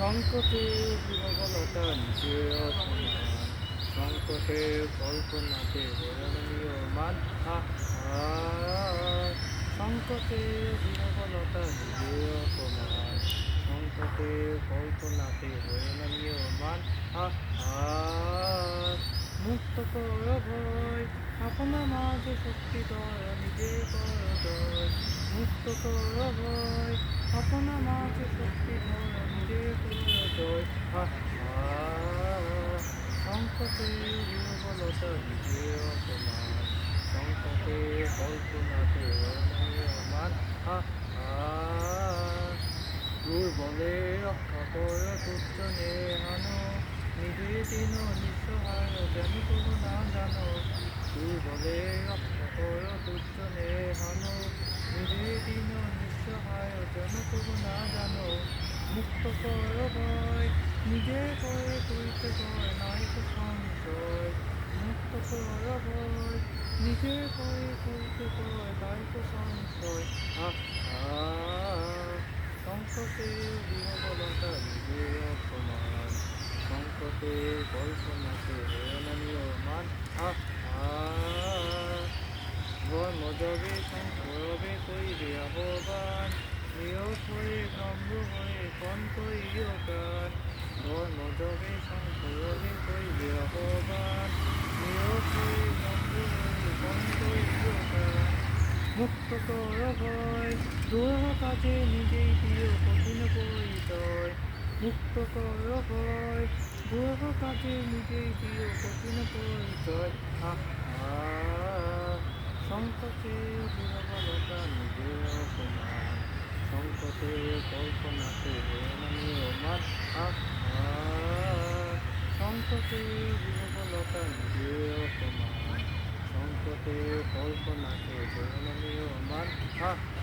সংকটে বিহবলতা নিজে অপমান সংকটে কল্পনাতে বরণীয় আহা, সংকটে বিহবলতা নিজে অপমান, সংকটে কল্পনাতে বরণীয় আহা, মুক্ত কর ভয় আপনার মাঝে শক্তি দয়, নিজে কর মুক্ত কর ভয় আপনার মাঝে শক্তি দয় নিজে কর দয় আহা সংকটে দুর্বলতা নিজে অপমান সংকটে কল্পনাতে অমান আহা দুর্বলে রক্ষা কর তুচ্ছ হানো নিজে দিন নিঃসহায় যেন কোনো না জানো। দুর্বলে রক্ষা কর তুচ্ছ হানো নিজে দিন নিঃসহায় যেন কোনো না জানো। মুক্ত কর ভয়, নিজে করে তুইতে কয় নাই তো সংশয় মুক্ত কর ভয় নিজে করে তুইতে কয় নাই তো সংশয় আহা সংকটে বিহবলতা নিজে অপমান সংকটে কল্পনাতে হয়নীয় মান আহা ধর্ম জগে সংকরবে কইবে আহ্বান নিয়োগ হয়ে ব্রহ্ম হয়ে কন্তই গান ধর্ম জগে সংকরবে কইবে আহ্বান নিয়োগ হয়ে মুক্ত কর ভয় দুরহ কাজে নিজেই দিও কঠিন পরিচয়। মুক্ত কর ভয় দুরহ কাজে নিজেই দিও কঠিন পরিচয়। সংকটে দুর্বলতা নিজে অপমান। সংকটে কল্পনাতে মান আহা সংকটে দুর্বলতা নিজে অপমান